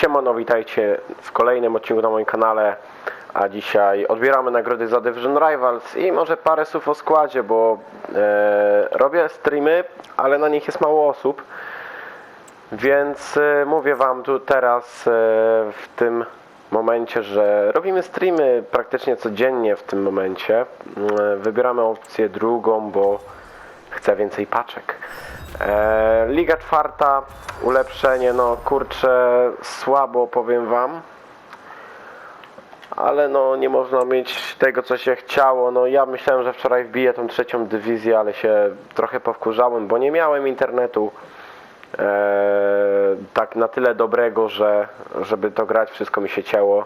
Siemano, witajcie w kolejnym odcinku na moim kanale. A dzisiaj odbieramy nagrody za Division Rivals i może parę słów o składzie, bo e, robię streamy, ale na nich jest mało osób. Więc e, mówię wam tu teraz e, w tym momencie, że robimy streamy praktycznie codziennie w tym momencie. E, wybieramy opcję drugą, bo chcę więcej paczek. E, Liga czwarta, ulepszenie, no kurczę, słabo powiem wam. Ale no nie można mieć tego co się chciało. No ja myślałem, że wczoraj wbiję tą trzecią dywizję, ale się trochę powkurzałem, bo nie miałem internetu e, tak na tyle dobrego, że żeby to grać wszystko mi się ciało.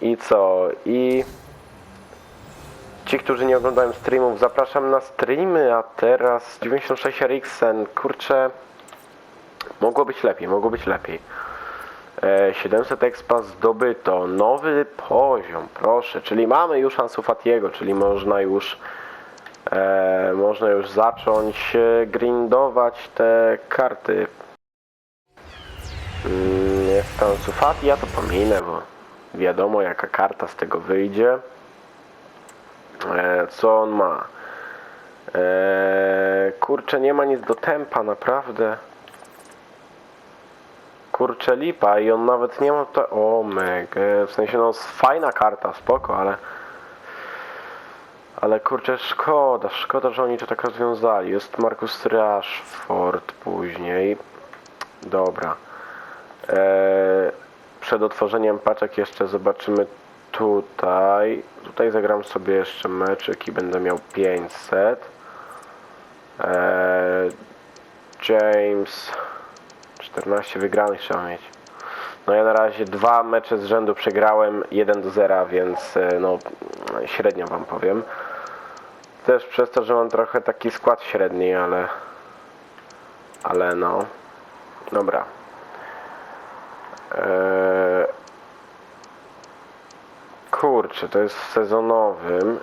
I co? I Ci, którzy nie oglądają streamów, zapraszam na streamy, a teraz 96 RXN, kurczę, mogło być lepiej, mogło być lepiej. E, 700 expa zdobyto, nowy poziom, proszę, czyli mamy już Ansu Fatiego, czyli można już e, można już zacząć e, grindować te karty. Mm, Jest Ansu Fati, ja to pominę, bo wiadomo jaka karta z tego wyjdzie. E, co on ma? E, kurczę, nie ma nic do tempa, naprawdę. Kurczę, lipa i on nawet nie ma to... O mega, w sensie no fajna karta, spoko, ale... Ale kurczę, szkoda, szkoda, że oni to tak rozwiązali. Jest Marcus Rashford później. Dobra. E, przed otworzeniem paczek jeszcze zobaczymy tutaj. Tutaj zagram sobie jeszcze meczyk i będę miał 500. Eee, James 14 wygranych trzeba mieć. No ja na razie dwa mecze z rzędu przegrałem 1 do 0, więc e, no średnio wam powiem. Też przez to, że mam trochę taki skład średni, ale ale no. Dobra. Eee, Kurczę, to jest w sezonowym.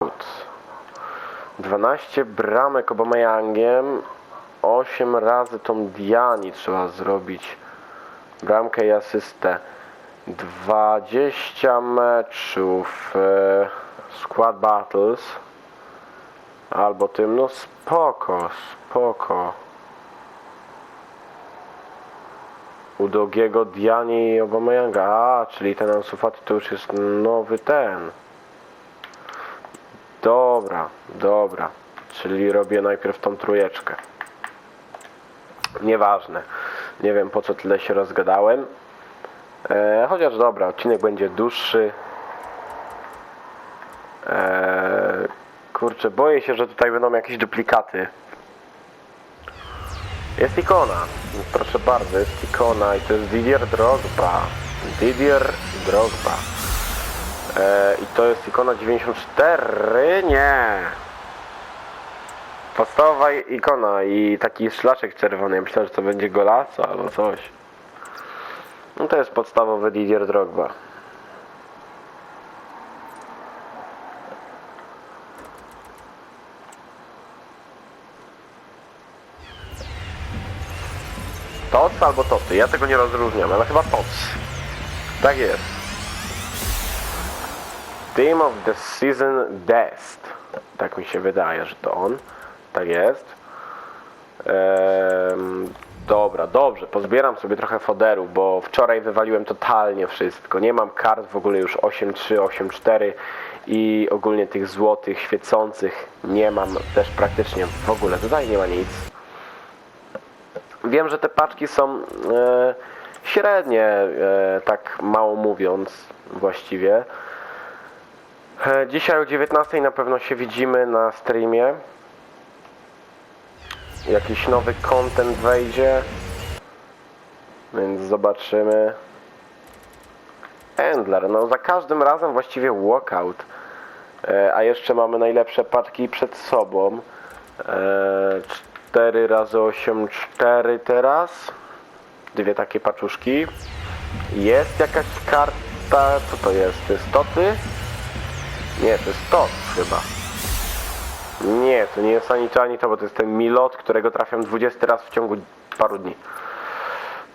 Debut. 12 bramek Obameyangiem. 8 razy tą Diani trzeba zrobić. Bramkę i asystę. 20 meczów. E, squad battles. Albo tym, no spoko, spoko. U Dogiego, Diani i Obameyanga. A, czyli ten Ansu Fati to już jest nowy ten. Dobra, dobra. Czyli robię najpierw tą trójeczkę. Nieważne. Nie wiem po co tyle się rozgadałem. E, chociaż dobra, odcinek będzie dłuższy. E, kurczę, boję się, że tutaj będą jakieś duplikaty. Jest ikona. Proszę bardzo, jest ikona i to jest Didier Drogba. Didier Drogba. E, I to jest ikona 94? Nie. Podstawowa ikona i taki szlaczek czerwony. Ja myślałem, że to będzie golaco albo coś. No to jest podstawowy Didier Drogba. Tots albo Toty. Ja tego nie rozróżniam, ale chyba Tots. Tak jest. Team of the Season Best. Tak mi się wydaje, że to on. Tak jest. Ehm, dobra, dobrze. Pozbieram sobie trochę foderu, bo wczoraj wywaliłem totalnie wszystko. Nie mam kart w ogóle już 8.3, 8.4 i ogólnie tych złotych, świecących nie mam też praktycznie w ogóle. Tutaj nie ma nic. Wiem, że te paczki są e, średnie, e, tak mało mówiąc właściwie. E, dzisiaj o 19 na pewno się widzimy na streamie. Jakiś nowy content wejdzie. Więc zobaczymy. Endler, no za każdym razem właściwie walkout. E, a jeszcze mamy najlepsze paczki przed sobą. E, 4 razy 8, 4 teraz. Dwie takie paczuszki. Jest jakaś karta, co to jest? To jest toty? Nie, to jest tot chyba. Nie, to nie jest ani to, ani to, bo to jest ten Milot, którego trafiam 20 raz w ciągu paru dni.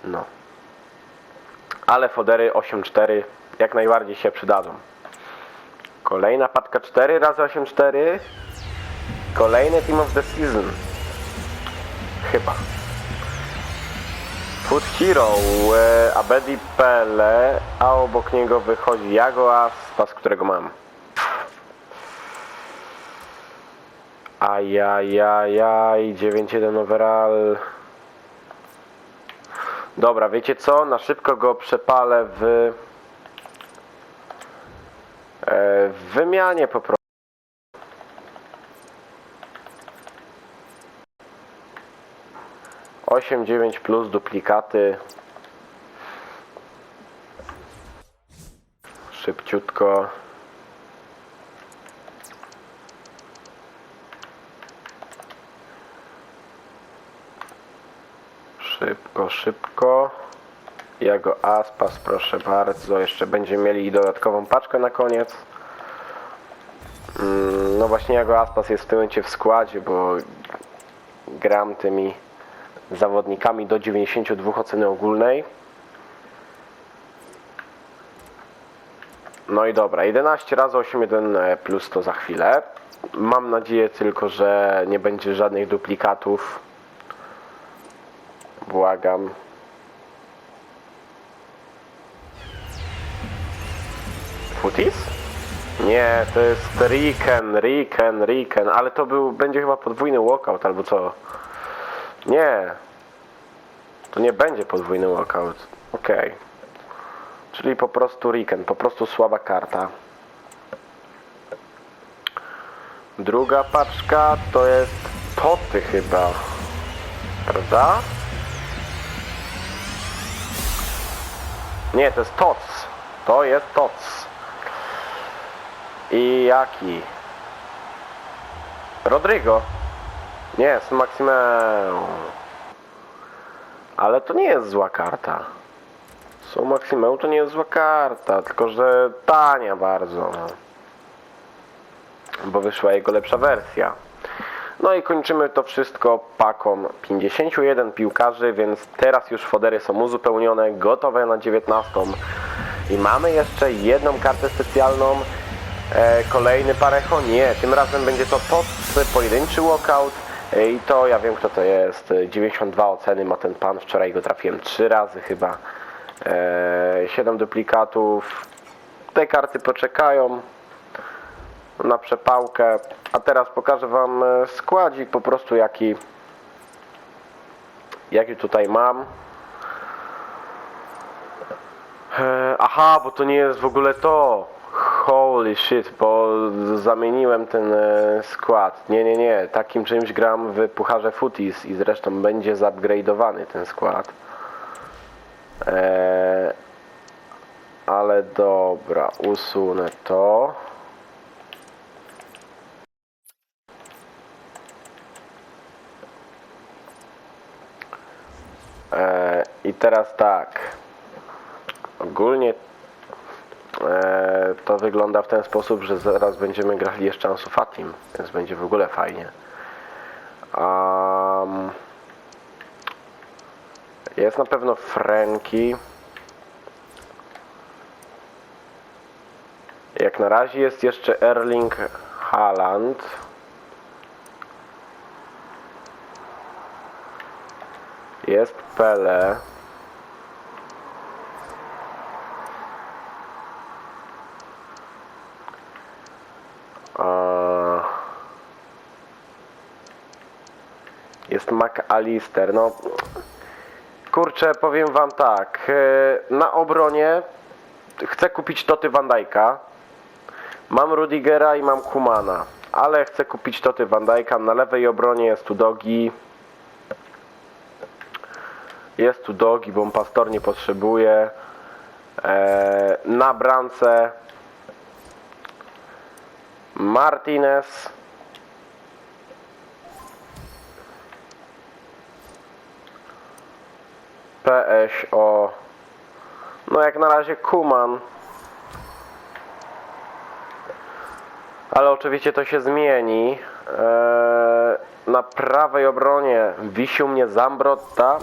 No. Ale fodery 8-4 jak najbardziej się przydadzą. Kolejna paczka 4 razy 8-4 Kolejny Team of the Season. Chyba. Food Hero, e, Abedi Pele, a obok niego wychodzi Jago Aspas, którego mam. Ajajajaj, 9-1 overall. Dobra, wiecie co? Na szybko go przepalę w... e, W wymianie po prostu. Osiem, dziewięć plus duplikaty. Szybciutko. Szybko, szybko. Jago Aspas, proszę bardzo. Jeszcze będziemy mieli dodatkową paczkę na koniec. Mm, No właśnie Jago Aspas jest w tym momencie w składzie, bo gram tymi zawodnikami do 92 oceny ogólnej. No i dobra, 11 razy 8,1 e, plus to za chwilę. Mam nadzieję tylko, że nie będzie żadnych duplikatów. Błagam. Footies? Nie, to jest Riken, Riken, Riken, ale to był, będzie chyba podwójny walkout albo co? Nie. To nie będzie podwójny walkout. Okej. Czyli po prostu Riken, po prostu słaba karta. Druga paczka to jest Toty chyba. Prawda? Nie, to jest Tots. To jest Tots. I jaki? Rodrigo. Nie, z Maximeu. Ale to nie jest zła karta. Są Maximeu to nie jest zła karta, tylko że tania bardzo. Bo wyszła jego lepsza wersja. No i kończymy to wszystko paką 51 piłkarzy, więc teraz już fodery są uzupełnione, gotowe na 19. I mamy jeszcze jedną kartę specjalną. E, kolejny parecho? Nie, tym razem będzie to TOTS, pojedynczy walkout. E, I to ja wiem kto to jest. E, 92 oceny ma ten pan. Wczoraj go trafiłem 3 razy chyba. E, 7 duplikatów. Te karty poczekają na przepałkę. A teraz pokażę Wam e, składzik po prostu jaki jaki tutaj mam. E, Aha, bo to nie jest w ogóle to. Holy shit, bo zamieniłem ten e, skład. Nie, nie, nie. Takim czymś gram w Pucharze Footies i zresztą będzie zupgrade'owany ten skład. E, ale dobra, usunę to. E, I teraz tak. Ogólnie e, to wygląda w ten sposób, że zaraz będziemy grali jeszcze Ansu Fatim, więc będzie w ogóle fajnie. Um, jest na pewno Franki. Jak na razie jest jeszcze Erling Haaland. Jest Pele. McAllister. No, kurczę, powiem wam tak. e, Na obronie chcę kupić Toty Van Dijk'a. Mam Rudigera i mam Kumana. Ale chcę kupić Toty Van Dijk'a. Na lewej obronie jest tu Dogi. Jest tu Dogi, bo on pastor nie potrzebuje. E, na brance Martinez. PSO. No jak na razie Kuman. Ale oczywiście to się zmieni. Eee, na prawej obronie wisi u mnie Zambrotta.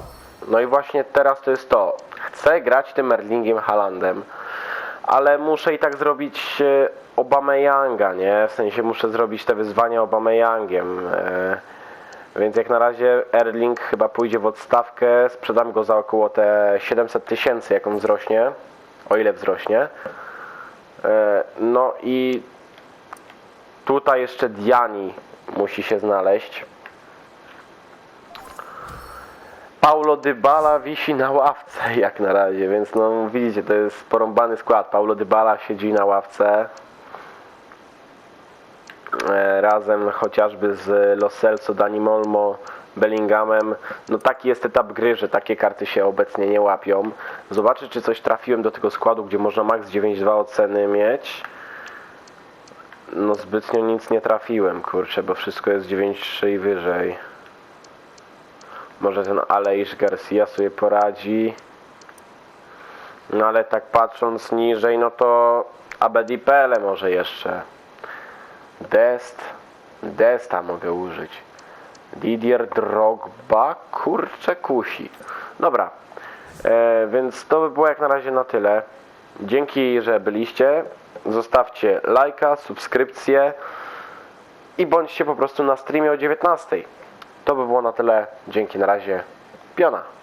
No i właśnie teraz to jest to. Chcę grać tym Erlingiem Haalandem, ale muszę i tak zrobić e, Obameyanga, nie? W sensie muszę zrobić te wyzwania Obameyangiem. Eee, więc jak na razie Erling chyba pójdzie w odstawkę. Sprzedam go za około te 700 tysięcy, jak on wzrośnie. O ile wzrośnie. E, No i tutaj jeszcze Diani musi się znaleźć. Paulo Dybala wisi na ławce jak na razie, więc no widzicie, to jest porąbany skład. Paulo Dybala siedzi na ławce razem chociażby z Los Celso, Dani Molmo, Bellinghamem. No taki jest etap gry, że takie karty się obecnie nie łapią. Zobaczę, czy coś trafiłem do tego składu, gdzie można max 9.2 oceny mieć. No zbytnio nic nie trafiłem, kurczę, bo wszystko jest 9.3 i wyżej. Może ten Aleix Garcia sobie poradzi. No ale tak patrząc niżej, no to Abedi Pele może jeszcze. Dest. Desta mogę użyć. Didier Drogba. Kurczę kusi. Dobra. E, więc to by było jak na razie na tyle. Dzięki, że byliście. Zostawcie lajka, subskrypcję i bądźcie po prostu na streamie o 19. To by było na tyle. Dzięki, na razie. Piona.